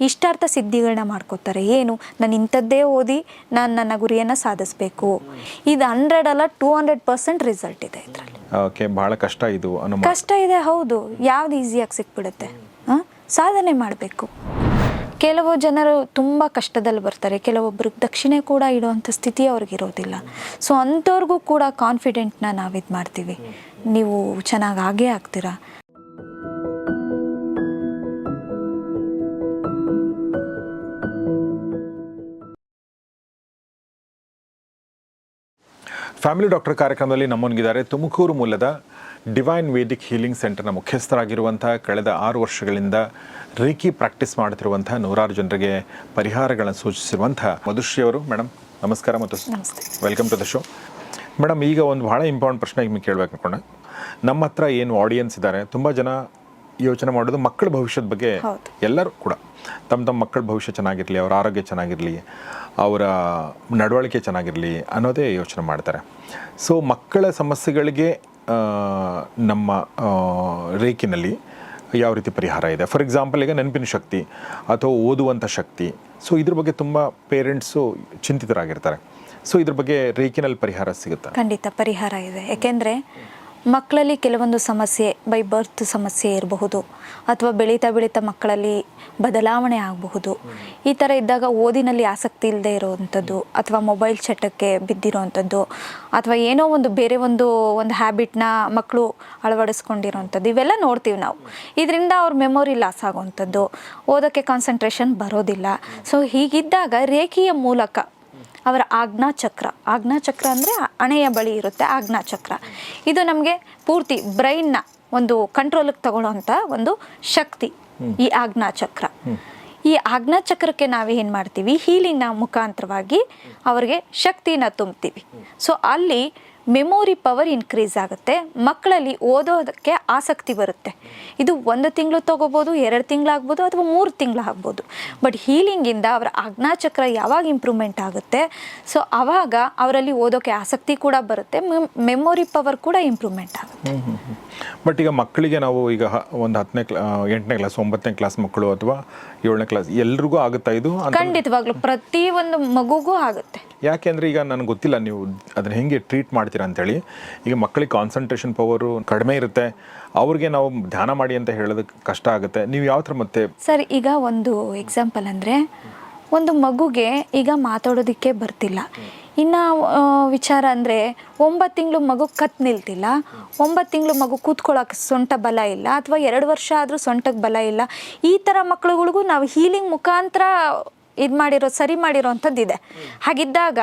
ಇಷ್ಟಾರ್ಥ ಸಿದ್ಧಿಗಳನ್ನ ಮಾಡ್ಕೋತಾರೆ. ಏನು? ನಾನು ಇಂಥದ್ದೇ ಓದಿ ನಾನು ನನ್ನ ಗುರಿಯನ್ನು ಸಾಧಿಸಬೇಕು. ಇದು ಹಂಡ್ರೆಡ್ ಅಲ್ಲ ಟೂ ಹಂಡ್ರೆಡ್ ಪರ್ಸೆಂಟ್ ರಿಸಲ್ಟ್ ಇದೆ ಇದರಲ್ಲಿ. ಓಕೆ ಬಹಳ ಕಷ್ಟ ಇದು ಕಷ್ಟ ಇದೆ ಹೌದು. ಯಾವ್ದು ಈಸಿಯಾಗಿ ಸಿಕ್ಬಿಡುತ್ತೆ? ಆ? ಸಾಧನೆ ಮಾಡಬೇಕು. ಕೆಲವು ಜನರು ತುಂಬ ಕಷ್ಟದಲ್ಲಿ ಬರ್ತಾರೆ. ಕೆಲವೊಬ್ರಿಗೆ ದಕ್ಷಿಣೆ ಕೂಡ ಇಡುವಂಥ ಸ್ಥಿತಿ ಅವ್ರಿಗೆ ಇರೋದಿಲ್ಲ. ಸೊ ಅಂಥವ್ರಿಗೂ ಕೂಡ ಕಾನ್ಫಿಡೆಂಟ್ನ ನಾವು ಇದು ಮಾಡ್ತೀವಿ ನೀವು ಚೆನ್ನಾಗಿ ಆಗೇ ಆಗ್ತೀರಾ? ಫ್ಯಾಮಿಲಿ ಡಾಕ್ಟರ್ ಕಾರ್ಯಕ್ರಮದಲ್ಲಿ ನಮ್ಮೊಂದಿಗಿದ್ದಾರೆ ತುಮಕೂರು ಮೂಲದ ಡಿವೈನ್ ವೇದಿಕ್ ಹೀಲಿಂಗ್ ಸೆಂಟರ್ನ ಮುಖ್ಯಸ್ಥರಾಗಿರುವಂಥ ಕಳೆದ ಆರು ವರ್ಷಗಳಿಂದ ರೀಕಿ ಪ್ರಾಕ್ಟೀಸ್ ಮಾಡ್ತಿರುವಂಥ ನೂರಾರು ಜನರಿಗೆ ಪರಿಹಾರಗಳನ್ನು ಸೂಚಿಸಿರುವಂಥ ಮಧುಶ್ರೀ ಅವರು. ಮೇಡಮ್ ನಮಸ್ಕಾರ ಮತ್ತು. Welcome to the show. Madam ಈಗ ಒಂದು ಭಾಳ ಇಂಪಾರ್ಟೆಂಟ್ ಪ್ರಶ್ನೆ ನಿಮಗೆ ಕೇಳಬೇಕು ಅನ್ಕೊಂಡೆ. ನಮ್ಮ ಹತ್ರ ಏನು ಆಡಿಯನ್ಸ್ ಇದ್ದಾರೆ ತುಂಬ ಜನ ಯೋಚನೆ ಮಾಡೋದು ಮಕ್ಕಳ ಭವಿಷ್ಯದ ಬಗ್ಗೆ ಎಲ್ಲರೂ ಕೂಡ. ತಮ್ಮ ತಮ್ಮ ಮಕ್ಕಳ ಭವಿಷ್ಯ ಚೆನ್ನಾಗಿರಲಿ ಅವರ ಆರೋಗ್ಯ ಚೆನ್ನಾಗಿರಲಿ ಅವರ ನಡವಳಿಕೆ ಚೆನ್ನಾಗಿರಲಿ ಅನ್ನೋದೇ ಯೋಚನೆ ಮಾಡ್ತಾರೆ. ಸೊ ಮಕ್ಕಳ ಸಮಸ್ಯೆಗಳಿಗೆ ನಮ್ಮ ರೇಖಿನಲ್ಲಿ ರೇಕಿನಲ್ಲಿ ಯಾವ ರೀತಿ ಪರಿಹಾರ ಇದೆ? ಫಾರ್ ಎಕ್ಸಾಂಪಲ್ ಈಗ ನೆನಪಿನ ಶಕ್ತಿ ಅಥವಾ ಓದುವಂಥ ಶಕ್ತಿ. ಸೊ ಇದ್ರ ಬಗ್ಗೆ ತುಂಬ ಪೇರೆಂಟ್ಸು ಚಿಂತಿತರಾಗಿರ್ತಾರೆ. ಸೊ ಇದ್ರ ಬಗ್ಗೆ ರೇಕಿನಲ್ಲಿ ಪರಿಹಾರ ಸಿಗುತ್ತಾ? ಖಂಡಿತ ಪರಿಹಾರ ಇದೆ. ಯಾಕೆಂದರೆ ಮಕ್ಕಳಲ್ಲಿ ಕೆಲವೊಂದು ಸಮಸ್ಯೆ ಬೈ ಬರ್ತ್ ಸಮಸ್ಯೆ ಇರಬಹುದು ಅಥವಾ ಬೆಳೀತಾ ಬೆಳೀತಾ ಮಕ್ಕಳಲ್ಲಿ ಬದಲಾವಣೆ ಆಗಬಹುದು. ಈ ಥರ ಇದ್ದಾಗ ಓದಿನಲ್ಲಿ ಆಸಕ್ತಿ ಇಲ್ಲದೆ ಇರೋವಂಥದ್ದು ಅಥವಾ ಮೊಬೈಲ್ ಚಟಕ್ಕೆ ಬಿದ್ದಿರೋವಂಥದ್ದು ಅಥವಾ ಏನೋ ಒಂದು ಬೇರೆ ಒಂದು ಒಂದು ಹ್ಯಾಬಿಟ್ನ ಮಕ್ಕಳು ಅಳವಡಿಸ್ಕೊಂಡಿರೋವಂಥದ್ದು ಇವೆಲ್ಲ ನೋಡ್ತೀವಿ ನಾವು. ಇದರಿಂದ ಅವ್ರ ಮೆಮೊರಿ ಲಾಸ್ ಆಗುವಂಥದ್ದು ಓದೋಕ್ಕೆ ಕಾನ್ಸಂಟ್ರೇಷನ್ ಬರೋದಿಲ್ಲ. ಸೊ ಹೀಗಿದ್ದಾಗ ರೇಖೆಯ ಮೂಲಕ ಅವರ ಆಜ್ಞಾ ಚಕ್ರ. ಆಜ್ಞಾ ಚಕ್ರ ಅಂದರೆ ಹಣೆಯ ಬಳಿ ಇರುತ್ತೆ ಆಜ್ಞಾ ಚಕ್ರ. ಇದು ನಮಗೆ ಪೂರ್ತಿ ಬ್ರೈನ್ನ ಒಂದು ಕಂಟ್ರೋಲಿಗೆ ತಗೊಳ್ಳೋಂಥ ಒಂದು ಶಕ್ತಿ ಈ ಆಜ್ಞಾ ಚಕ್ರ. ಈ ಆಜ್ಞಾ ಚಕ್ರಕ್ಕೆ ನಾವು ಏನು ಮಾಡ್ತೀವಿ? ಹೀಲಿಂಗ್ನ ಮುಖಾಂತರವಾಗಿ ಅವರಿಗೆ ಶಕ್ತಿನ ತುಂಬ್ತೀವಿ ಸೊ ಅಲ್ಲಿ ಮೆಮೊರಿ ಪವರ್ ಇನ್ಕ್ರೀಸ್ ಆಗುತ್ತೆ. ಮಕ್ಕಳಲ್ಲಿ ಓದೋದಕ್ಕೆ ಆಸಕ್ತಿ ಬರುತ್ತೆ. ಇದು ಒಂದು ತಿಂಗಳು ತೊಗೋಬೋದು ಎರಡು ತಿಂಗಳಾಗ್ಬೋದು ಅಥವಾ ಮೂರು ತಿಂಗಳು ಆಗ್ಬೋದು. ಬಟ್ ಹೀಲಿಂಗಿಂದ ಅವರ ಅಗ್ನಾಚಕ್ರ ಯಾವಾಗ ಇಂಪ್ರೂವ್ಮೆಂಟ್ ಆಗುತ್ತೆ? ಸೊ ಆವಾಗ ಅವರಲ್ಲಿ ಓದೋಕ್ಕೆ ಆಸಕ್ತಿ ಕೂಡ ಬರುತ್ತೆ ಮೆಮೊರಿ ಪವರ್ ಕೂಡ ಇಂಪ್ರೂವ್ಮೆಂಟ್ ಆಗುತ್ತೆ. ಬಟ್ ಈಗ ಮಕ್ಕಳಿಗೆ ನಾವು ಈಗ ಒಂದು ಹತ್ತನೇ ಕ್ಲಾ ಎಂಟನೇ ಕ್ಲಾಸ್ ಒಂಬತ್ತನೇ ಕ್ಲಾಸ್ ಮಕ್ಕಳು ಅಥವಾ ಏಳನೇ ಕ್ಲಾಸ್ ಎಲ್ರಿಗೂ ಆಗುತ್ತಾ ಇದು? ಖಂಡಿತವಾಗ್ಲೂ ಪ್ರತಿ ಒಂದು ಮಗುಗೂ ಆಗುತ್ತೆ. ಯಾಕೆಂದ್ರೆ ಈಗ ನನಗೆ ಗೊತ್ತಿಲ್ಲ ನೀವು ಅದನ್ನ ಹೆಂಗೆ ಟ್ರೀಟ್ ಮಾಡ್ತೀರಾ ಅಂತೇಳಿ. ಈಗ ಮಕ್ಕಳಿಗೆ ಕಾನ್ಸಂಟ್ರೇಷನ್ ಪವರು ಕಡಿಮೆ ಇರುತ್ತೆ. ಅವ್ರಿಗೆ ನಾವು ಧ್ಯಾನ ಮಾಡಿ ಅಂತ ಹೇಳೋದಕ್ಕೆ ಕಷ್ಟ ಆಗುತ್ತೆ. ನೀವು ಯಾವ ಥರ ಮತ್ತೆ ಸರ್, ಈಗ ಒಂದು ಎಕ್ಸಾಂಪಲ್ ಅಂದರೆ, ಒಂದು ಮಗುಗೆ ಈಗ ಮಾತಾಡೋದಕ್ಕೆ ಬರ್ತಿಲ್ಲ. ಇನ್ನು ವಿಚಾರ ಅಂದರೆ, ಒಂಬತ್ತು ತಿಂಗಳು ಮಗು ಕತ್ ನಿಲ್ತಿಲ್ಲ. ಒಂಬತ್ತು ತಿಂಗಳು ಮಗು ಕೂತ್ಕೊಳ್ಳೋಕೆ ಸೊಂಟ ಬಲ ಇಲ್ಲ, ಅಥವಾ ಎರಡು ವರ್ಷ ಆದರೂ ಸೊಂಟಕ್ಕೆ ಬಲ ಇಲ್ಲ. ಈ ಥರ ಮಕ್ಕಳುಗಳಿಗೂ ನಾವು ಹೀಲಿಂಗ್ ಮುಖಾಂತರ ಇದು ಮಾಡಿರೋ ಸರಿ ಮಾಡಿರೋವಂಥದ್ದು ಇದೆ ಹಾಗಿದ್ದಾಗ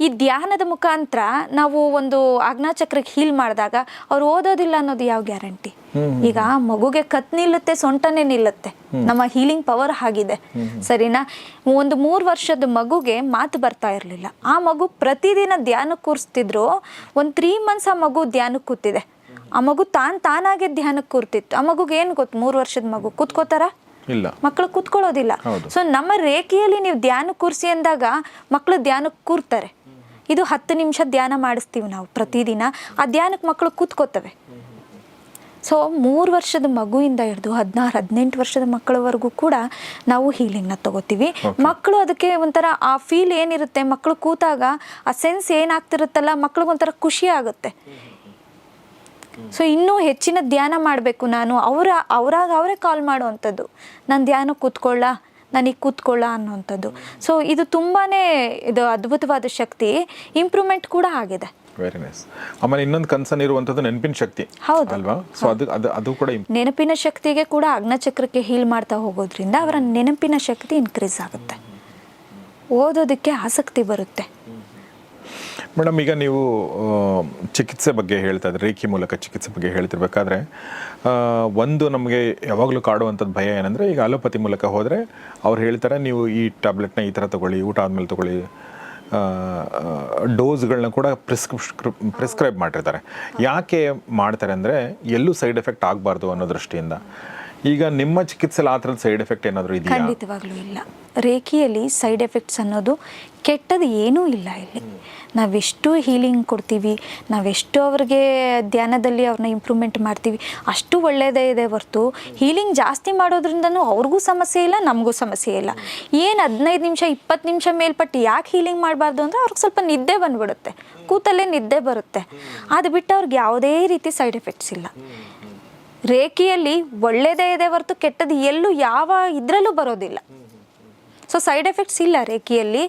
ಈ ಧ್ಯಾನದ ಮುಖಾಂತರ ನಾವು ಒಂದು ಆಜ್ಞಾಚಕ್ರಕ್ಕೆ ಹೀಲ್ ಮಾಡಿದಾಗ ಅವ್ರು ಓದೋದಿಲ್ಲ ಅನ್ನೋದು ಯಾವ ಗ್ಯಾರಂಟಿ? ಈಗ ಮಗುಗೆ ಕತ್ ನಿಲ್ಲುತ್ತೆ ಸೊಂಟನೇ ನಿಲ್ಲುತ್ತೆ. ನಮ್ಮ ಹೀಲಿಂಗ್ ಪವರ್ ಆಗಿದೆ ಸರಿನಾ? ಒಂದು ಮೂರು ವರ್ಷದ ಮಗುಗೆ ಮಾತು ಬರ್ತಾ ಇರಲಿಲ್ಲ. ಆ ಮಗು ಪ್ರತಿದಿನ ಧ್ಯಾನ ಕೂರಿಸ್ತಿದ್ರು ಒಂದು ತ್ರೀ ಮಂತ್ಸ್ ಆ ಮಗು ಧ್ಯಾನಕ್ಕೆ ಕೂತಿದೆ. ಆ ಮಗು ತಾನ್ ತಾನಾಗೆ ಧ್ಯಾನಕ್ಕೆ ಕೂರ್ತಿತ್ತು. ಆ ಮಗುಗೆ ಏನು ಗೊತ್ತು ಮೂರು ವರ್ಷದ ಮಗು? ಕೂತ್ಕೋತಾರ? ಮಕ್ಕಳು ಕೂತ್ಕೊಳ್ಳೋದಿಲ್ಲ. ಸೊ ನಮ್ಮ ರೇಖೆಯಲ್ಲಿ ನೀವು ಧ್ಯಾನ ಕೂರಿಸಿ ಅಂದಾಗ ಮಕ್ಕಳು ಧ್ಯಾನಕ್ಕೆ ಕೂರ್ತಾರೆ. ಇದು ಹತ್ತು ನಿಮಿಷ ಧ್ಯಾನ ಮಾಡಿಸ್ತೀವಿ ನಾವು ಪ್ರತಿದಿನ. ಆ ಧ್ಯಾನಕ್ಕೆ ಮಕ್ಕಳು ಕೂತ್ಕೋತವೆ. ಸೊ ಮೂರು ವರ್ಷದ ಮಗುವಿಂದ ಹಿಡಿದು ಹದಿನಾರು ಹದಿನೆಂಟು ವರ್ಷದ ಮಕ್ಕಳವರೆಗೂ ಕೂಡ ನಾವು ಹೀಲಿಂಗ್ನ ತಗೋತೀವಿ. ಮಕ್ಕಳು ಅದಕ್ಕೆ ಒಂಥರ ಆ ಫೀಲ್ ಏನಿರುತ್ತೆ ಮಕ್ಕಳು ಕೂತಾಗ ಆ ಸೆನ್ಸ್ ಏನಾಗ್ತಿರುತ್ತಲ್ಲ ಮಕ್ಳಿಗೊಂಥರ ಖುಷಿ ಆಗುತ್ತೆ. ಸೊ ಇನ್ನೂ ಹೆಚ್ಚಿನ ಧ್ಯಾನ ಮಾಡಬೇಕು ನಾನು. ಅವರ ಅವರಾಗ ಅವರೇ ಕಾಲ್ ಮಾಡುವಂಥದ್ದು. ನಾನು ಧ್ಯಾನ ಕೂತ್ಕೊಳ್ಳ ನನಗೆ ಕೂತ್ಕೊಳ್ಳ ಅನ್ನುವಂಥದ್ದು. ಸೊ ಇದು ತುಂಬಾ ಇದು ಅದ್ಭುತವಾದ ಶಕ್ತಿ. ಇಂಪ್ರೂವ್ಮೆಂಟ್ ಕೂಡ ಆಗಿದೆ. ವೆರಿ ನೈಸ್ ಆಮೇಲೆ ಇನ್ನೊಂದು ಕನ್ಸರ್ನ್ ಇರುವಂಥದ್ದು ನೆನಪಿನ ಶಕ್ತಿ. ಹೌದು. ಅಲ್ವಾ? ಸೊ ಅದು ಅದು ಅದು ಕೂಡ ನೆನಪಿನ ಶಕ್ತಿಗೆ ಕೂಡ ಅಗ್ನಚಕ್ರಕ್ಕೆ ಹೀಲ್ ಮಾಡ್ತಾ ಹೋಗೋದ್ರಿಂದ ಅವರ ನೆನಪಿನ ಶಕ್ತಿ ಇನ್ಕ್ರೀಸ್ ಆಗುತ್ತೆ. ಓದೋದಕ್ಕೆ ಆಸಕ್ತಿ ಬರುತ್ತೆ. ಮೇಡಮ್, ಈಗ ನೀವು ಚಿಕಿತ್ಸೆ ಬಗ್ಗೆ ಹೇಳ್ತಾ ಇದ್ರಿ, ರೇಖಿ ಮೂಲಕ ಚಿಕಿತ್ಸೆ ಬಗ್ಗೆ ಹೇಳ್ತಿರ್ಬೇಕಾದ್ರೆ ಒಂದು ನಮಗೆ ಯಾವಾಗಲೂ ಕಾಡುವಂಥದ್ದು ಭಯ ಏನಂದರೆ, ಈಗ ಅಲೋಪತಿ ಮೂಲಕ ಹೋದರೆ ಅವ್ರು ಹೇಳ್ತಾರೆ, ನೀವು ಈ ಟ್ಯಾಬ್ಲೆಟ್ನ ಈ ಥರ ತಗೊಳ್ಳಿ, ಊಟ ಆದಮೇಲೆ ತಗೊಳ್ಳಿ ಡೋಸ್ಗಳನ್ನ ಕೂಡ ಪ್ರಿಸ್ಕ್ರಿಪ್ ಪ್ರಿಸ್ಕ್ರೈಬ್ ಮಾಡಿರ್ತಾರೆ. ಯಾಕೆ ಮಾಡ್ತಾರೆ ಅಂದರೆ, ಎಲ್ಲೂ ಸೈಡ್ ಎಫೆಕ್ಟ್ ಆಗಬಾರ್ದು ಅನ್ನೋ ದೃಷ್ಟಿಯಿಂದ. ಈಗ ನಿಮ್ಮ ಚಿಕಿತ್ಸೆ ಆ ಸೈಡ್ ಎಫೆಕ್ಟ್ ಏನಾದರೂ ಇದೆಯಾ? ಖಂಡಿತವಾಗ್ಲೂ ಇಲ್ಲ. ರೇಖಿಯಲ್ಲಿ ಸೈಡ್ ಎಫೆಕ್ಟ್ಸ್ ಅನ್ನೋದು ಕೆಟ್ಟದ್ದು ಏನೂ ಇಲ್ಲ ಇಲ್ಲಿ. ನಾವೆಷ್ಟು ಹೀಲಿಂಗ್ ಕೊಡ್ತೀವಿ, ನಾವೆಷ್ಟು ಅವ್ರಿಗೆ ಧ್ಯಾನದಲ್ಲಿ ಅವ್ರನ್ನ ಇಂಪ್ರೂವ್ಮೆಂಟ್ ಮಾಡ್ತೀವಿ, ಅಷ್ಟು ಒಳ್ಳೆಯದೇ ಇದೆ ಹೊರತು ಹೀಲಿಂಗ್ ಜಾಸ್ತಿ ಮಾಡೋದ್ರಿಂದನೂ ಅವ್ರಿಗೂ ಸಮಸ್ಯೆ ಇಲ್ಲ, ನಮಗೂ ಸಮಸ್ಯೆ ಇಲ್ಲ. ಏನು ಹದಿನೈದು ನಿಮಿಷ, ಇಪ್ಪತ್ತು ನಿಮಿಷ ಮೇಲ್ಪಟ್ಟು ಯಾಕೆ ಹೀಲಿಂಗ್ ಮಾಡಬಾರ್ದು ಅಂದರೆ ಅವ್ರಿಗೆ ಸ್ವಲ್ಪ ನಿದ್ದೆ ಬಂದ್ಬಿಡುತ್ತೆ. ಕೂತಲ್ಲೇ ನಿದ್ದೆ ಬರುತ್ತೆ. ಅದು ಬಿಟ್ಟು ಅವ್ರಿಗೆ ಯಾವುದೇ ರೀತಿ ಸೈಡ್ ಎಫೆಕ್ಟ್ಸ್ ಇಲ್ಲ. ರೇಖೆಯಲ್ಲಿ ಒಳ್ಳೆಯದೇ ಇದೆ ಹೊರತು ಕೆಟ್ಟದ್ದು ಎಲ್ಲೂ ಯಾವ ಇದರಲ್ಲೂ ಬರೋದಿಲ್ಲ. ಸೊ ಸೈಡ್ ಎಫೆಕ್ಟ್ಸ್ ಇಲ್ಲ ರೇಖಿಯಲ್ಲಿ.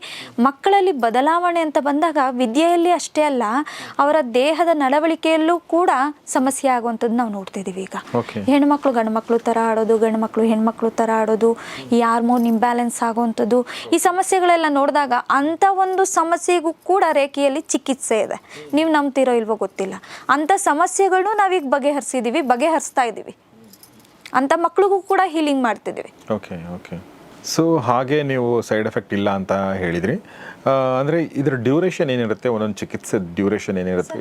ಮಕ್ಕಳಲ್ಲಿ ಬದಲಾವಣೆ ಅಂತ ಬಂದಾಗ ವಿದ್ಯೆಯಲ್ಲಿ ಅಷ್ಟೇ ಅಲ್ಲ ಅವರ ದೇಹದ ನಡವಳಿಕೆಯಲ್ಲೂ ಕೂಡ ಸಮಸ್ಯೆ ಆಗುವಂಥದ್ದು ನಾವು ನೋಡ್ತಿದ್ದೀವಿ ಈಗ. ಹೆಣ್ಮಕ್ಳು ಗಂಡು ಮಕ್ಕಳು ಥರ ಆಡೋದು ಗಂಡು ಮಕ್ಕಳು ಹೆಣ್ಮಕ್ಳು ಥರ ಆಡೋದು ಈ ಹಾರ್ಮೋನ್ ಇಂಬ್ಯಾಲೆನ್ಸ್ ಆಗುವಂಥದ್ದು ಈ ಸಮಸ್ಯೆಗಳೆಲ್ಲ ನೋಡಿದಾಗ ಅಂಥ ಒಂದು ಸಮಸ್ಯೆಗೂ ಕೂಡ ರೇಖೆಯಲ್ಲಿ ಚಿಕಿತ್ಸೆ ಇದೆ. ನೀವು ನಂಬ್ತಿರೋ ಇಲ್ವೋ ಗೊತ್ತಿಲ್ಲ. ಅಂಥ ಸಮಸ್ಯೆಗಳನ್ನೂ ನಾವೀಗ ಬಗೆಹರಿಸಿದ್ದೀವಿ ಬಗೆಹರಿಸ್ತಾ ಇದ್ದೀವಿ. ಅಂಥ ಮಕ್ಳಿಗೂ ಕೂಡ ಹೀಲಿಂಗ್ ಮಾಡ್ತಿದ್ದೀವಿ. ಓಕೆ ಓಕೆ ಸೊ ಹಾಗೆ ನೀವು ಸೈಡ್ ಎಫೆಕ್ಟ್ ಇಲ್ಲ ಅಂತ ಹೇಳಿದ್ರಿ. ಅಂದರೆ ಇದರ ಡ್ಯೂರೇಷನ್ ಏನಿರುತ್ತೆ? ಒಂದೊಂದು ಚಿಕಿತ್ಸೆ ಡ್ಯೂರೇಷನ್ ಏನಿರುತ್ತೆ?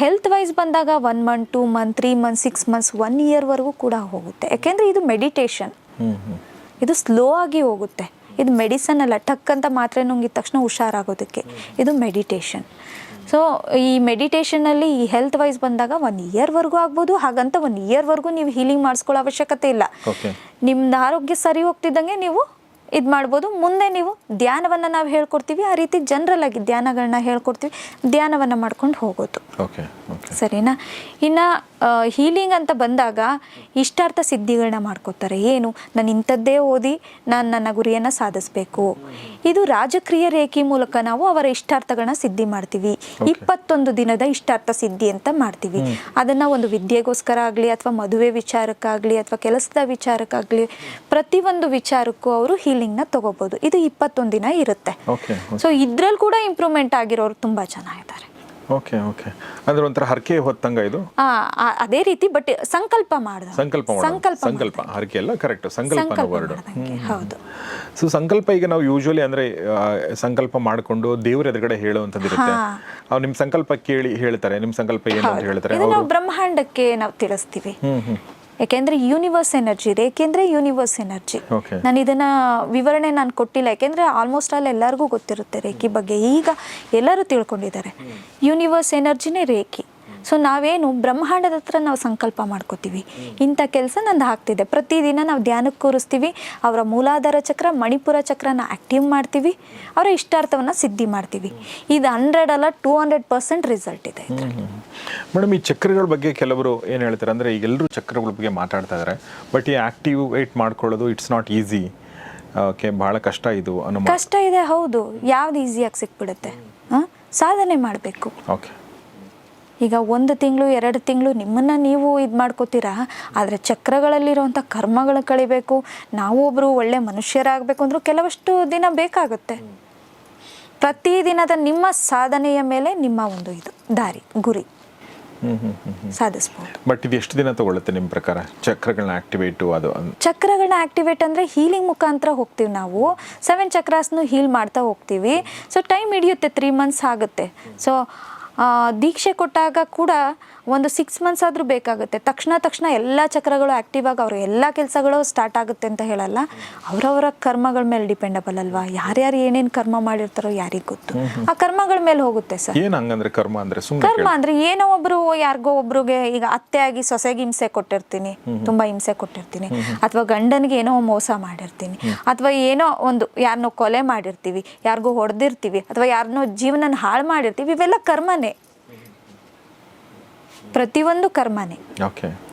ಹೆಲ್ತ್ ವೈಸ್ ಬಂದಾಗ one month two month three month six months one ಇಯರ್ವರೆಗೂ ಕೂಡ ಹೋಗುತ್ತೆ. ಯಾಕೆಂದರೆ ಇದು ಮೆಡಿಟೇಷನ್ ಇದು ಸ್ಲೋ ಆಗಿ ಹೋಗುತ್ತೆ. ಇದು ಮೆಡಿಸನ್ ಅಲ್ಲ. ಟಕ್ ಅಂತ ಮಾತ್ರೆ ನುಂಗಿದ ತಕ್ಷಣ ಹುಷಾರಾಗೋದಕ್ಕೆ. ಇದು ಮೆಡಿಟೇಷನ್ ಸೊ ಈ ಮೆಡಿಟೇಷನಲ್ಲಿ ಈ ಹೆಲ್ತ್ ವೈಸ್ ಬಂದಾಗ ಒನ್ ಇಯರ್ವರೆಗೂ ಆಗ್ಬೋದು. ಹಾಗಂತ ಒನ್ ಇಯರ್ವರೆಗೂ ನೀವು ಹೀಲಿಂಗ್ ಮಾಡಿಸ್ಕೊಳ್ಳೋ ಅವಶ್ಯಕತೆ ಇಲ್ಲ. ನಿಮ್ದು ಆರೋಗ್ಯ ಸರಿ ಹೋಗ್ತಿದ್ದಂಗೆ ನೀವು ಇದು ಮಾಡ್ಬೋದು. ಮುಂದೆ ನೀವು ಧ್ಯಾನವನ್ನು ನಾವು ಹೇಳ್ಕೊಡ್ತೀವಿ. ಆ ರೀತಿ ಜನರಲ್ ಆಗಿ ಧ್ಯಾನಗಳನ್ನ ಹೇಳ್ಕೊಡ್ತೀವಿ. ಧ್ಯಾನವನ್ನು ಮಾಡ್ಕೊಂಡು ಹೋಗೋದು. ಸರಿನಾ? ಇನ್ನು ಹೀಲಿಂಗ್ ಅಂತ ಬಂದಾಗ ಇಷ್ಟಾರ್ಥ ಸಿದ್ಧಿಗಳನ್ನ ಮಾಡ್ಕೋತಾರೆ. ಏನು? ನಾನು ಇಂಥದ್ದೇ ಓದಿ ನಾನು ನನ್ನ ಗುರಿಯನ್ನು ಸಾಧಿಸಬೇಕು. ಇದು ರಾಜಕ್ರಿಯ ರೇಖೆ ಮೂಲಕ ನಾವು ಅವರ ಇಷ್ಟಾರ್ಥಗಳನ್ನ ಸಿದ್ಧಿ ಮಾಡ್ತೀವಿ. ಇಪ್ಪತ್ತೊಂದು ದಿನದ ಇಷ್ಟಾರ್ಥ ಸಿದ್ಧಿ ಅಂತ ಮಾಡ್ತೀವಿ. ಅದನ್ನ ಒಂದು ವಿದ್ಯೆಗೋಸ್ಕರ ಆಗಲಿ ಅಥವಾ ಮದುವೆ ವಿಚಾರಕ್ಕಾಗಲಿ ಅಥವಾ ಕೆಲಸದ ವಿಚಾರಕ್ಕಾಗಲಿ ಪ್ರತಿಯೊಂದು ವಿಚಾರಕ್ಕೂ ಅವರು ಹೀಲಿಂಗ್ನ ತಗೋಬಹುದು ಇದು ಇಪ್ಪತ್ತೊಂದು ದಿನ ಇರುತ್ತೆ. ಸೊ ಇದ್ರಲ್ಲಿ ಕೂಡ ಇಂಪ್ರೂವ್ಮೆಂಟ್ ಆಗಿರೋರು ತುಂಬಾ ಜನ ಇದ್ದಾರೆ. ಓಕೆ ಓಕೆ ಅಂದ್ರೆ ಒಂಥರ ಹರಕೆ ಹೊತ್ತಂಗ ಇದು? ಆ, ಆ- ಅದೇ ರೀತಿ ಬಟ್ ಸಂಕಲ್ಪ ಮಾಡಿದ ಸಂಕಲ್ಪ ಮಾಡೋದು. ಸಂಕಲ್ಪ ಸಂಕಲ್ಪ ಹರಕೆ ಎಲ್ಲ ಕರೆಕ್ಟ್ ಸಂಕಲ್ಪ ಅನ್ನೋ ಸಂಕಲ್ಪ ವರ್ಡ್ ಮಾಡ್ದಂಗೆ, ಹೌದು. ಸೊ ಸಂಕಲ್ಪ ಈಗ ನಾವು ಯೂಶುವಲಿ ಅಂದ್ರೆ ಆ, ಸಂಕಲ್ಪ ಮಾಡಿಕೊಂಡು ದೇವ್ರ ಎದುರುಗಡೆ ಹೇಳುವಂಥದ್ದು ಇರುತ್ತೆ. ಅವ್ರು ನಿಮ್ಮ ಸಂಕಲ್ಪ ಕೇಳಿ ಹೇಳ್ತಾರೆ ನಿಮ್ಮ ಸಂಕಲ್ಪ ಏನು ಅಂತ ಹೇಳ್ತಾರೆ. ಇದು ಅವರು ನಾವು ಬ್ರಹ್ಮಾಂಡಕ್ಕೆ ನಾವು ತಿಳಿಸ್ತೀವಿ ಹ್ಮ್ ಹ್ಮ್. ಯಾಕೆಂದ್ರೆ ಯೂನಿವರ್ಸ್ ಎನರ್ಜಿ ಏಕೆಂದ್ರೆ ಯೂನಿವರ್ಸ್ ಎನರ್ಜಿ ನಾನು ಇದನ್ನ ವಿವರಣೆ ನಾನು ಕೊಟ್ಟಿಲ್ಲ ಯಾಕೆಂದ್ರೆ ಆಲ್ಮೋಸ್ಟ್ ಆಲ್ ಎಲ್ಲರಿಗೂ ಗೊತ್ತಿರುತ್ತೆ ರೇಖಿ ಬಗ್ಗೆ. ಈಗ ಎಲ್ಲರೂ ತಿಳ್ಕೊಂಡಿದ್ದಾರೆ. ಯೂನಿವರ್ಸ್ ಎನರ್ಜಿನೇ ರೇಖಿ. ಸೊ ನಾವೇನು ಬ್ರಹ್ಮಾಂಡದ ಹತ್ರ ನಾವು ಸಂಕಲ್ಪ ಮಾಡ್ಕೋತೀವಿ. ಇಂಥ ಕೆಲಸ ನಂದು ಆಗ್ತಿದೆ. ಪ್ರತಿದಿನ ನಾವು ಧ್ಯಾನಕ್ಕೆ ಕೂರಿಸ್ತೀವಿ. ಅವರ ಮೂಲಾಧಾರ ಚಕ್ರ ಮಣಿಪುರ ಚಕ್ರನ ಆ್ಯಕ್ಟಿವ್ ಮಾಡ್ತೀವಿ. ಅವರ ಇಷ್ಟಾರ್ಥವನ್ನು ಸಿದ್ಧಿ ಮಾಡ್ತೀವಿ. ಇದು ಹಂಡ್ರೆಡ್ ಅಲ್ಲ ಟೂ ಹಂಡ್ರೆಡ್ ಪರ್ಸೆಂಟ್ ರಿಸಲ್ಟ್ ಇದೆ. ಮೇಡಮ್ ಈ ಚಕ್ರಗಳ ಬಗ್ಗೆ ಕೆಲವರು ಏನು ಹೇಳ್ತಾರೆ ಅಂದರೆ ಈಗ ಎಲ್ಲರೂ ಚಕ್ರಗಳ ಬಗ್ಗೆ ಮಾತಾಡ್ತಾ ಇದ್ದಾರೆ ಬಟ್ ಈ ಆಕ್ಟಿವೇಟ್ ಮಾಡ್ಕೊಳ್ಳೋದು ಇಟ್ಸ್ ನಾಟ್ ಈಸಿ ಓಕೆ ಭಾಳ ಕಷ್ಟ ಇದು ಅನ್ನೋ ಕಷ್ಟ ಇದೆ ಹೌದು. ಯಾವ್ದು ಈಸಿಯಾಗಿ ಸಿಕ್ಬಿಡುತ್ತೆ? ಸಾಧನೆ ಮಾಡಬೇಕು. ಓಕೆ. ಈಗ ಒಂದು ತಿಂಗಳು ಎರಡು ತಿಂಗಳು ನಿಮ್ಮನ್ನು ನೀವು ಇದು ಮಾಡ್ಕೋತೀರಾ? ಆದರೆ ಚಕ್ರಗಳಲ್ಲಿರುವಂಥ ಕರ್ಮಗಳು ಕಳಿಬೇಕು ನಾವು ಒಬ್ಬರು ಒಳ್ಳೆ ಮನುಷ್ಯರಾಗಬೇಕು ಅಂದರೂ ಕೆಲವಷ್ಟು ದಿನ ಬೇಕಾಗುತ್ತೆ. ಪ್ರತಿದಿನದ ನಿಮ್ಮ ಸಾಧನೆಯ ಮೇಲೆ ನಿಮ್ಮ ಒಂದು ಇದು ದಾರಿ ಗುರಿ. ಸಾಧಿಸ್ಬೋದು. ಬಟ್ ಇದು ಎಷ್ಟು ದಿನ ತಗೊಳ್ಳುತ್ತೆ ನಿಮ್ಮ ಪ್ರಕಾರ? ಚಕ್ರಗಳನ್ನ ಆಕ್ಟಿವೇಟ್ ಅದು ಚಕ್ರಗಳನ್ನ ಆಕ್ಟಿವೇಟ್ ಅಂದರೆ ಹೀಲಿಂಗ್ ಮುಖಾಂತರ ಹೋಗ್ತೀವಿ ನಾವು. ಸೆವೆನ್ ಚಕ್ರಾಸ್ನು ಹೀಲ್ ಮಾಡ್ತಾ ಹೋಗ್ತೀವಿ. ಸೊ ಟೈಮ್ ಹಿಡಿಯುತ್ತೆ ತ್ರೀ ಮಂತ್ಸ್ ಆಗುತ್ತೆ. ಸೊ ದೀಕ್ಷೆ ಕೊಟ್ಟಾಗ ಕೂಡ ಒಂದು ಸಿಕ್ಸ್ ಮಂತ್ಸ್ ಆದರೂ ಬೇಕಾಗುತ್ತೆ. ತಕ್ಷಣ ತಕ್ಷಣ ಎಲ್ಲ ಚಕ್ರಗಳು ಆ್ಯಕ್ಟಿವ್ ಆಗಿ ಅವ್ರ ಎಲ್ಲ ಕೆಲಸಗಳು ಸ್ಟಾರ್ಟ್ ಆಗುತ್ತೆ ಅಂತ ಹೇಳಲ್ಲ. ಅವರವರ ಕರ್ಮಗಳ ಮೇಲೆ ಡಿಪೆಂಡಬಲ್ ಅಲ್ವಾ? ಯಾರ್ಯಾರು ಏನೇನು ಕರ್ಮ ಮಾಡಿರ್ತಾರೋ ಯಾರಿಗೆ ಗೊತ್ತು. ಆ ಕರ್ಮಗಳ ಮೇಲೆ ಹೋಗುತ್ತೆ ಸರ್. ಏನು ಹಂಗಂದ್ರೆ ಕರ್ಮ ಅಂದ್ರೆ? ಕರ್ಮ ಅಂದ್ರೆ ಏನೋ ಒಬ್ರು ಯಾರಿಗೋ ಒಬ್ರಿಗೆ ಈಗ ಅತ್ತೆ ಆಗಿ ಸೊಸೆಗೆ ಹಿಂಸೆ ಕೊಟ್ಟಿರ್ತೀನಿ ತುಂಬಾ ಹಿಂಸೆ ಕೊಟ್ಟಿರ್ತೀನಿ ಅಥವಾ ಗಂಡನಿಗೆ ಏನೋ ಮೋಸ ಮಾಡಿರ್ತೀನಿ ಅಥವಾ ಏನೋ ಒಂದು ಯಾರನ್ನೋ ಕೊಲೆ ಮಾಡಿರ್ತೀವಿ ಯಾರಿಗೋ ಹೊಡೆದಿರ್ತೀವಿ ಅಥವಾ ಯಾರನ್ನೋ ಜೀವನ ಹಾಳು ಮಾಡಿರ್ತೀವಿ ಇವೆಲ್ಲ ಕರ್ಮನೇ. ಪ್ರತಿಯೊಂದು ಕರ್ಮನೇ.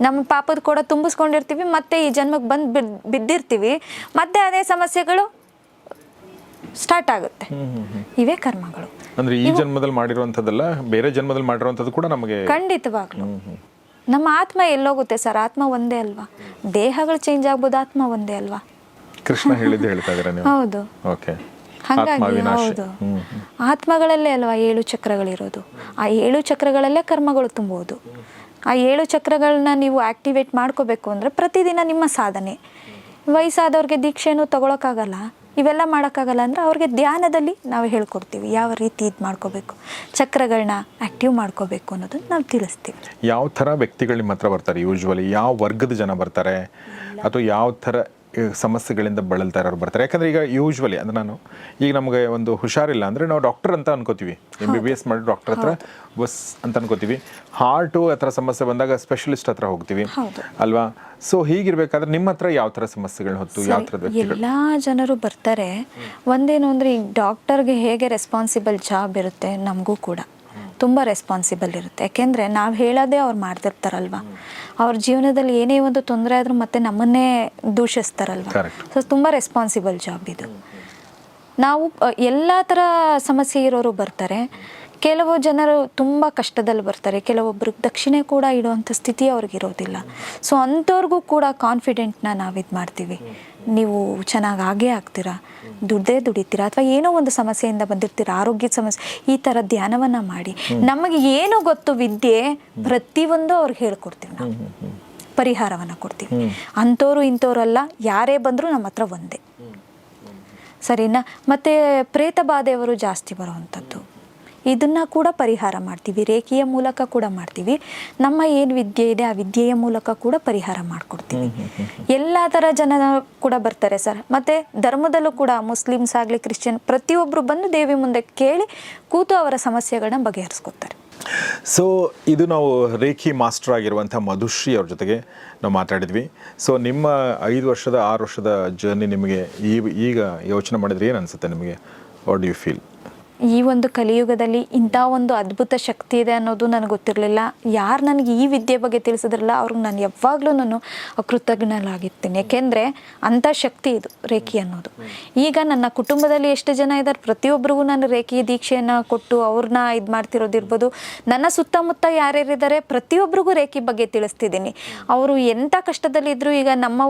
ನಮ್ಮ ಪಾಪದ ಕೂಡ ತುಂಬಿಸ್ಕೊಂಡಿರ್ತೀವಿ ಮತ್ತೆ ಈ ಜನ್ಮಕ್ಕೆ ಬಂದು ಬಿದ್ ಬಿದ್ದಿರ್ತೀವಿ ಮತ್ತೆ ಅದೇ ಸಮಸ್ಯೆಗಳು ಸ್ಟಾರ್ಟ್ ಆಗುತ್ತೆ. ಇವೇ ಕರ್ಮಗಳು. ಅಂದ್ರೆ ಈ ಜನ್ಮದಲ್ಲಿ ಮಾಡಿರುವಂಥದ್ದಲ್ಲ ಬೇರೆ ಜನ್ಮದಲ್ಲಿ ಮಾಡಿರುವಂತದ್ದು ಕೂಡ ನಮಗೆ ಖಂಡಿತವಾಗ್ಲು. ನಮ್ಮ ಆತ್ಮ ಎಲ್ಲೋಗುತ್ತೆ ಸರ್ ಆತ್ಮ ಒಂದೇ ಅಲ್ವಾ? ದೇಹಗಳು ಚೇಂಜ್ ಆಗ್ಬೋದು ಆತ್ಮ ಒಂದೇ ಅಲ್ವಾ? ಕೃಷ್ಣ ಹೇಳಿದ್ದು ಹೇಳ್ತಾ ಇದ್ದೀರಾ ನೀವು. ಹೌದು. ಓಕೆ ಹಾಗಾಗಿ ಹೌದು. ಆತ್ಮಗಳಲ್ಲೇ ಅಲ್ವಾ ಏಳು ಚಕ್ರಗಳಿರೋದು? ಆ ಏಳು ಚಕ್ರಗಳಲ್ಲೇ ಕರ್ಮಗಳು ತುಂಬೋದು. ಆ ಏಳು ಚಕ್ರಗಳನ್ನ ನೀವು ಆಕ್ಟಿವೇಟ್ ಮಾಡ್ಕೋಬೇಕು ಅಂದರೆ ಪ್ರತಿದಿನ ನಿಮ್ಮ ಸಾಧನೆ. ವಯಸ್ಸಾದವ್ರಿಗೆ ದೀಕ್ಷೆನೂ ತಗೊಳಕ್ಕಾಗಲ್ಲ. ಇವೆಲ್ಲ ಮಾಡೋಕ್ಕಾಗಲ್ಲ ಅಂದರೆ ಅವ್ರಿಗೆ ಧ್ಯಾನದಲ್ಲಿ ನಾವು ಹೇಳ್ಕೊಡ್ತೀವಿ. ಯಾವ ರೀತಿ ಇದು ಮಾಡ್ಕೋಬೇಕು? ಚಕ್ರಗಳನ್ನ ಆ್ಯಕ್ಟಿವ್ ಮಾಡ್ಕೋಬೇಕು ಅನ್ನೋದನ್ನು ನಾವು ತಿಳಿಸ್ತೀವಿ. ಯಾವ ಥರ ವ್ಯಕ್ತಿಗಳು ನಿಮ್ಮ ಹತ್ರ ಬರ್ತಾರೆ? ಯೂಶ್ವಲಿ ಯಾವ ವರ್ಗದ ಜನ ಬರ್ತಾರೆ? ಅಥವಾ ಯಾವ ಥರ ಸಮಸ್ಯೆಗಳಿಂದ ಬಳಲ್ತಾ ಇರೋರು ಬರ್ತಾರೆ. ಯಾಕಂದ್ರೆ ಈಗ ಯೂಶ್ವಲಿ ಅಂದ್ರೆ ನಾನು ಈಗ ನಮಗೆ ಒಂದು ಹುಷಾರಿಲ್ಲ ಅಂದರೆ ನಾವು ಡಾಕ್ಟರ್ ಅಂತ ಅನ್ಕೋತೀವಿ. ಎಂ ಬಿ ಬಿ ಎಸ್ ಮಾಡಿ ಡಾಕ್ಟರ್ ಹತ್ರ ಬಸ್ ಅಂತ ಅನ್ಕೋತೀವಿ. ಹಾರ್ಟು ಆ ಥರ ಸಮಸ್ಯೆ ಬಂದಾಗ ಸ್ಪೆಷಲಿಸ್ಟ್ ಹತ್ರ ಹೋಗ್ತೀವಿ. ಅಲ್ವಾ? ಸೊ ಹೀಗಿರ್ಬೇಕಾದ್ರೆ ನಿಮ್ಮ ಹತ್ರ ಯಾವ ಥರ ಸಮಸ್ಯೆಗಳನ್ನ ಹೊತ್ತು ಯಾವ ಥರದ ಎಲ್ಲ ಜನರು ಬರ್ತಾರೆ. ಒಂದೇನು ಅಂದರೆ ಈಗ ಡಾಕ್ಟರ್ಗೆ ಹೇಗೆ ರೆಸ್ಪಾನ್ಸಿಬಲ್ ಜಾಬ್ ಇರುತ್ತೆ ನಮಗೂ ಕೂಡ. ತುಂಬ ರೆಸ್ಪಾನ್ಸಿಬಲ್ ಇರುತ್ತೆ. ಯಾಕೆಂದರೆ ನಾವು ಹೇಳೋದೇ ಅವ್ರು ಮಾಡ್ತಿರ್ತಾರಲ್ವ? ಅವ್ರ ಜೀವನದಲ್ಲಿ ಏನೇ ಒಂದು ತೊಂದರೆ ಆದರೂ ಮತ್ತೆ ನಮ್ಮನ್ನೇ ದೂಷಿಸ್ತಾರಲ್ವ. ಸೊ ತುಂಬ ರೆಸ್ಪಾನ್ಸಿಬಲ್ ಜಾಬ್ ಇದು. ನಾವು ಎಲ್ಲ ಥರ ಸಮಸ್ಯೆ ಇರೋರು ಬರ್ತಾರೆ. ಕೆಲವು ಜನರು ತುಂಬ ಕಷ್ಟದಲ್ಲಿ ಬರ್ತಾರೆ. ಕೆಲವೊಬ್ಬರಿಗೆ ದಕ್ಷಿಣೆ ಕೂಡ ಇಡುವಂಥ ಸ್ಥಿತಿ ಅವ್ರಿಗೆ ಇರೋದಿಲ್ಲ. ಸೊ ಅಂಥವ್ರಿಗೂ ಕೂಡ ಕಾನ್ಫಿಡೆಂಟ್ನ ನಾವು ಇದು ಮಾಡ್ತೀವಿ. ನೀವು ಚೆನ್ನಾಗಿ ಆಗೇ ಆಗ್ತೀರಾ? ದುಡ್ದೇ ದುಡಿತೀರಾ? ಅಥವಾ ಏನೋ ಒಂದು ಸಮಸ್ಯೆಯಿಂದ ಬಂದಿರ್ತೀರಾ? ಆರೋಗ್ಯದ ಸಮಸ್ಯೆ ಈ ಥರ ಧ್ಯಾನವನ್ನು ಮಾಡಿ. ನಮಗೆ ಏನು ಗೊತ್ತು ವಿದ್ಯೆ ಪ್ರತಿಯೊಂದು ಅವ್ರಿಗೆ ಹೇಳ್ಕೊಡ್ತೀವಿ ನಾವು. ಪರಿಹಾರವನ್ನು ಕೊಡ್ತೀವಿ. ಅಂಥವ್ರು ಇಂಥವ್ರಲ್ಲ ಯಾರೇ ಬಂದರೂ ನಮ್ಮ ಹತ್ರ ಒಂದೇ. ಸರಿನಾ? ಮತ್ತು ಪ್ರೇತ ಬಾಧೆಯವರು ಜಾಸ್ತಿ ಬರುವಂಥದ್ದು. ಇದನ್ನ ಕೂಡ ಪರಿಹಾರ ಮಾಡ್ತೀವಿ. ರೇಖೆಯ ಮೂಲಕ ಕೂಡ ಮಾಡ್ತೀವಿ. ನಮ್ಮ ಏನು ವಿದ್ಯೆ ಇದೆ ಆ ವಿದ್ಯೆಯ ಮೂಲಕ ಕೂಡ ಪರಿಹಾರ ಮಾಡಿಕೊಡ್ತೀವಿ. ಎಲ್ಲ ಥರ ಜನ ಕೂಡ ಬರ್ತಾರೆ ಸರ್. ಮತ್ತು ಧರ್ಮದಲ್ಲೂ ಕೂಡ ಮುಸ್ಲಿಮ್ಸ್ ಆಗಲಿ ಕ್ರಿಶ್ಚಿಯನ್ ಪ್ರತಿಯೊಬ್ಬರು ಬಂದು ದೇವಿ ಮುಂದೆ ಕೇಳಿ ಕೂತು ಅವರ ಸಮಸ್ಯೆಗಳನ್ನ ಬಗೆಹರಿಸ್ಕೊತಾರೆ ಸೊ ಇದು ನಾವು ರೇಖಿ ಮಾಸ್ಟರ್ ಆಗಿರುವಂಥ ಮಧುಶ್ರೀ ಅವ್ರ ಜೊತೆಗೆ ನಾವು ಮಾತಾಡಿದ್ವಿ. ಸೊ ನಿಮ್ಮ ಐದು ವರ್ಷದ ಆರು ವರ್ಷದ ಜರ್ನಿ ನಿಮಗೆ ಈ ಈಗ ಯೋಚನೆ ಮಾಡಿದ್ರೆ ಏನು ಅನಿಸುತ್ತೆ ನಿಮಗೆ? ವಾಟ್ ಯು ಫೀಲ್ ಈ ಒಂದು ಕಲಿಯುಗದಲ್ಲಿ ಇಂಥ ಒಂದು ಅದ್ಭುತ ಶಕ್ತಿ ಇದೆ ಅನ್ನೋದು ನನಗೆ ಗೊತ್ತಿರಲಿಲ್ಲ. ಯಾರು ನನಗೆ ಈ ವಿದ್ಯೆ ಬಗ್ಗೆ ತಿಳಿಸಿದ್ರಲ್ಲ, ಅವ್ರಿಗೆ ನಾನು ಯಾವಾಗಲೂ ನಾನು ಕೃತಜ್ಞಲಾಗಿರ್ತೀನಿ ಯಾಕೆಂದರೆ ಅಂಥ ಶಕ್ತಿ ಇದು, ರೇಖಿ ಅನ್ನೋದು. ಈಗ ನನ್ನ ಕುಟುಂಬದಲ್ಲಿ ಎಷ್ಟು ಜನ ಇದ್ದಾರೆ ಪ್ರತಿಯೊಬ್ಬರಿಗೂ ನಾನು ರೇಖಿ ದೀಕ್ಷೆಯನ್ನು ಕೊಟ್ಟು ಅವ್ರನ್ನ ಇದು ಮಾಡ್ತಿರೋದಿರ್ಬೋದು ನನ್ನ ಸುತ್ತಮುತ್ತ ಯಾರ್ಯಾರಿದ್ದಾರೆ ಪ್ರತಿಯೊಬ್ಬರಿಗೂ ರೇಖಿ ಬಗ್ಗೆ ತಿಳಿಸ್ತಿದ್ದೀನಿ. ಅವರು ಎಂಥ ಕಷ್ಟದಲ್ಲಿದ್ದರೂ ಈಗ ನಮ್ಮ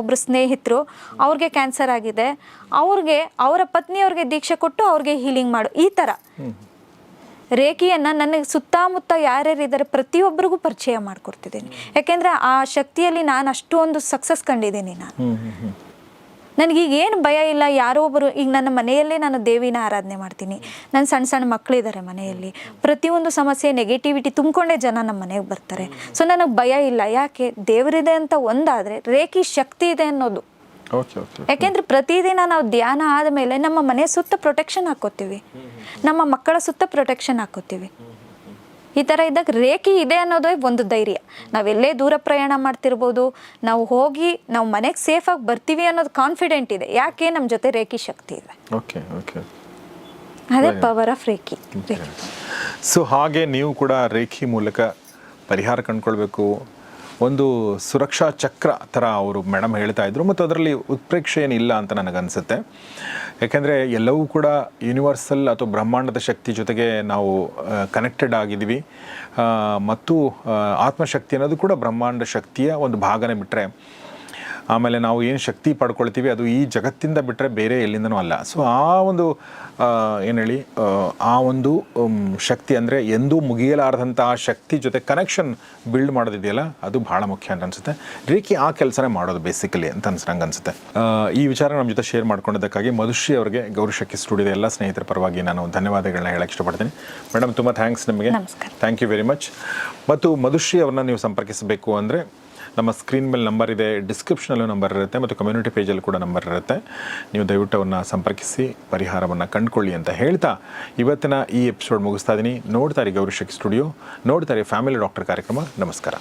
ಒಬ್ಬರು ಸ್ನೇಹಿತರು ಅವ್ರಿಗೆ ಕ್ಯಾನ್ಸರ್ ಆಗಿದೆ. ಅವ್ರಿಗೆ, ಅವರ ಪತ್ನಿಯವ್ರಿಗೆ ದೀಕ್ಷೆ ಕೊಟ್ಟು ಅವ್ರಿಗೆ ಹೀಲಿಂಗ್ ಮಾಡು. ಈ ಥರ ರೇಖೆಯನ್ನು ನನಗೆ ಸುತ್ತಮುತ್ತ ಯಾರ್ಯಾರಿದ್ದಾರೆ ಪ್ರತಿಯೊಬ್ಬರಿಗೂ ಪರಿಚಯ ಮಾಡಿಕೊಡ್ತಿದ್ದೀನಿ. ಯಾಕೆಂದರೆ ಆ ಶಕ್ತಿಯಲ್ಲಿ ನಾನು ಅಷ್ಟೊಂದು ಸಕ್ಸಸ್ ಕಂಡಿದ್ದೀನಿ ನಾನು. ನನಗೀಗ ಏನು ಭಯ ಇಲ್ಲ ಯಾರೋ ಒಬ್ಬರು ಈಗ ನನ್ನ ಮನೆಯಲ್ಲೇ ನಾನು ದೇವಿನ ಆರಾಧನೆ ಮಾಡ್ತೀನಿ. ನನ್ನ ಸಣ್ಣ ಸಣ್ಣ ಮಕ್ಕಳಿದ್ದಾರೆ ಮನೆಯಲ್ಲಿ. ಪ್ರತಿಯೊಂದು ಸಮಸ್ಯೆ ನೆಗೆಟಿವಿಟಿ ತುಂಬಿಕೊಂಡೇ ಜನ ನಮ್ಮ ಮನೆಗೆ ಬರ್ತಾರೆ. ಸೊ ನನಗೆ ಭಯ ಇಲ್ಲ. ಯಾಕೆ? ದೇವರಿದೆ ಅಂತ ಒಂದಾದರೆ ರೇಖಿ ಶಕ್ತಿ ಇದೆ ಅನ್ನೋದು. ಯಾಕೆಂದ್ರೆ ಪ್ರತಿದಿನ ನಾವು ಧ್ಯಾನ ಆದಮೇಲೆ ನಮ್ಮ ಮನೆ ಸುತ್ತ ಪ್ರೊಟೆಕ್ಷನ್ ಹಾಕೋತೀವಿ. ನಮ್ಮ ಮಕ್ಕಳ ಸುತ್ತ ಪ್ರೊಟೆಕ್ಷನ್ ಹಾಕೋತೀವಿ. ಈ ಥರ ಇದ್ದಾಗ ರೇಖೆ ಇದೆ ಅನ್ನೋದೇ ಒಂದು ಧೈರ್ಯ. ನಾವೆಲ್ಲೇ ದೂರ ಪ್ರಯಾಣ ಮಾಡ್ತಿರ್ಬೋದು ನಾವು ಹೋಗಿ ನಾವು ಮನೆಗೆ ಸೇಫಾಗಿ ಬರ್ತೀವಿ ಅನ್ನೋದು ಕಾನ್ಫಿಡೆಂಟ್ ಇದೆ. ಯಾಕೆ ನಮ್ಮ ಜೊತೆ ರೇಖಿ ಶಕ್ತಿ ಇದೆ? ಓಕೆ ಓಕೆ ಅದೇ power of reiki. Reiki so ಹಾಗೆ ನೀವು ಕೂಡ ರೇಖಿ ಮೂಲಕ ಪರಿಹಾರ ಕಂಡುಕೊಳ್ಬೇಕು. ಒಂದು ಸುರಕ್ಷಾ ಚಕ್ರ ಥರ ಅವರು ಮೇಡಮ್ ಹೇಳ್ತಾ ಇದ್ರು, ಮತ್ತು ಅದರಲ್ಲಿ ಉತ್ಪ್ರೇಕ್ಷೆ ಏನಿಲ್ಲ ಅಂತ ನನಗನ್ಸುತ್ತೆ. ಯಾಕೆಂದರೆ ಎಲ್ಲವೂ ಕೂಡ ಯೂನಿವರ್ಸಲ್ ಅಥವಾ ಬ್ರಹ್ಮಾಂಡದ ಶಕ್ತಿ ಜೊತೆಗೆ ನಾವು ಕನೆಕ್ಟೆಡ್ ಆಗಿದ್ದೀವಿ. ಮತ್ತು ಆತ್ಮಶಕ್ತಿ ಅನ್ನೋದು ಕೂಡ ಬ್ರಹ್ಮಾಂಡ ಶಕ್ತಿಯ ಒಂದು ಭಾಗನೇ ಬಿಟ್ಟರೆ ಆಮೇಲೆ ನಾವು ಏನು ಶಕ್ತಿ ಪಡ್ಕೊಳ್ತೀವಿ ಅದು ಈ ಜಗತ್ತಿಂದ ಬಿಟ್ಟರೆ ಬೇರೆ ಎಲ್ಲಿಂದನೂ ಅಲ್ಲ. ಸೊ ಆ ಒಂದು ಏನು ಹೇಳಿ ಆ, ಒಂದು ಶಕ್ತಿ ಅಂದರೆ ಎಂದೂ ಮುಗಿಯಲಾರದಂಥ ಆ ಶಕ್ತಿ ಜೊತೆ ಕನೆಕ್ಷನ್ ಬಿಲ್ಡ್ ಮಾಡೋದಿದೆಯಲ್ಲ ಅದು ಭಾಳ ಮುಖ್ಯ ಅಂತ ಅನಿಸುತ್ತೆ. ರೀಕಿ ಆ ಕೆಲಸನೇ ಮಾಡೋದು ಬೇಸಿಕಲಿ ಅಂತ ಅನ್ಸ್ ನಂಗೆ ಅನಿಸುತ್ತೆ. ಈ ವಿಚಾರ ನಮ್ಮ ಜೊತೆ ಶೇರ್ ಮಾಡ್ಕೊಂಡಿದ್ದಕ್ಕಾಗಿ ಮಧುಶ್ರೀ ಅವರಿಗೆ ಗೌರಿಶಕ್ತಿ ಸ್ಟುಡಿಯೋದ ಎಲ್ಲ ಸ್ನೇಹಿತರ ಪರವಾಗಿ ನಾನು ಧನ್ಯವಾದಗಳನ್ನ ಹೇಳಕ್ಕೆ ಇಷ್ಟಪಡ್ತೀನಿ. ಮೇಡಮ್ ತುಂಬ ಥ್ಯಾಂಕ್ಸ್ ನಿಮಗೆ. ಥ್ಯಾಂಕ್ ಯು ವೆರಿ ಮಚ್ ಮತ್ತು ಮಧುಶ್ರೀ ಅವ್ರನ್ನ ನೀವು ಸಂಪರ್ಕಿಸಬೇಕು ಅಂದರೆ ನಮ್ಮ ಸ್ಕ್ರೀನ್ ಮೇಲೆ ನಂಬರ್ ಇದೆ ಡಿಸ್ಕ್ರಿಪ್ಷನಲ್ಲೂ ನಂಬರ್ ಇರುತ್ತೆ ಮತ್ತು ಕಮ್ಯುನಿಟಿ ಪೇಜಲ್ಲಿ ಕೂಡ ನಂಬರ್ ಇರುತ್ತೆ. ನೀವು ದಯವಿಟ್ಟು ಅವ್ರನ್ನ ಸಂಪರ್ಕಿಸಿ, ಪರಿಹಾರವನ್ನು ಕಂಡುಕೊಳ್ಳಿ ಅಂತ ಹೇಳ್ತಾ ಇವತ್ತಿನ ಈ ಎಪಿಸೋಡ್ ಮುಗಿಸ್ತಾ ಇದ್ದೀನಿ ನೋಡ್ತಾರೆ ಗೌರಿಶಕ್ ಸ್ಟುಡಿಯೋ ನೋಡ್ತಾರೆ ಫ್ಯಾಮಿಲಿ ಡಾಕ್ಟರ್ ಕಾರ್ಯಕ್ರಮ. ನಮಸ್ಕಾರ.